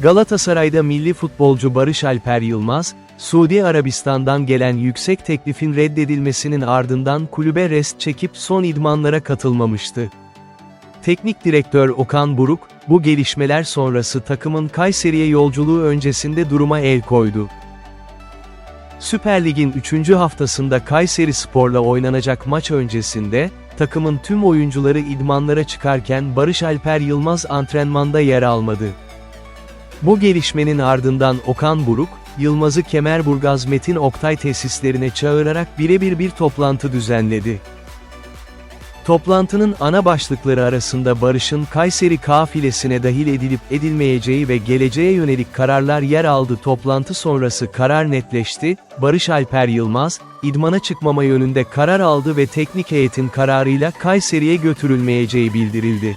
Galatasaray'da milli futbolcu Barış Alper Yılmaz, Suudi Arabistan'dan gelen yüksek teklifin reddedilmesinin ardından kulübe rest çekip son idmanlara katılmamıştı. Teknik direktör Okan Buruk, bu gelişmeler sonrası takımın Kayseri'ye yolculuğu öncesinde duruma el koydu. Süper Lig'in 3. haftasında Kayseri Spor'la oynanacak maç öncesinde, takımın tüm oyuncuları idmanlara çıkarken Barış Alper Yılmaz antrenmanda yer almadı. Bu gelişmenin ardından Okan Buruk, Yılmaz'ı Kemerburgaz Metin Oktay tesislerine çağırarak birebir bir toplantı düzenledi. Toplantının ana başlıkları arasında Barış'ın Kayseri kafilesine dahil edilip edilmeyeceği ve geleceğe yönelik kararlar yer aldı. Toplantı sonrası karar netleşti, Barış Alper Yılmaz, idmana çıkmama yönünde karar aldı ve teknik heyetin kararıyla Kayseri'ye götürülmeyeceği bildirildi.